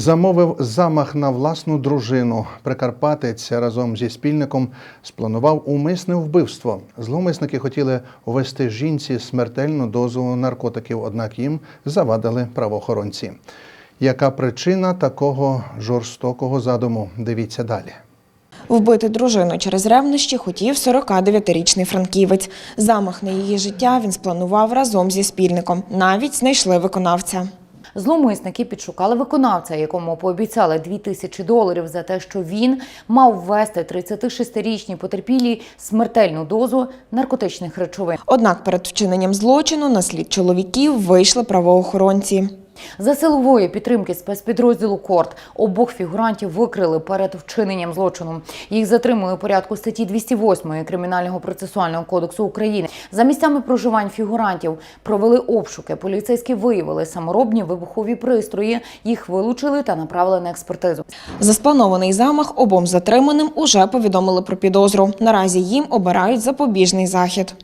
Замовив замах на власну дружину. Прикарпатець разом зі спільником спланував умисне вбивство. Зловмисники хотіли ввести жінці смертельну дозу наркотиків, однак їм завадили правоохоронці. Яка причина такого жорстокого задуму? Дивіться далі. Вбити дружину через ревнощі хотів 49-річний франківець. Замах на її життя він спланував разом зі спільником. Навіть знайшли виконавця. Зловмисники підшукали виконавця, якому пообіцяли 2 тисячі доларів за те, що він мав ввести 36-річній потерпілій смертельну дозу наркотичних речовин. Однак перед вчиненням злочину на слід чоловіків вийшли правоохоронці. За силової підтримки спецпідрозділу Корт обох фігурантів викрили перед вчиненням злочину. Їх затримали у порядку статті 208 Кримінального процесуального кодексу України. За місцями проживань фігурантів провели обшуки. Поліцейські виявили саморобні вибухові пристрої. Їх вилучили та направили на експертизу. За спланований замах обом затриманим уже повідомили про підозру. Наразі їм обирають запобіжний захід.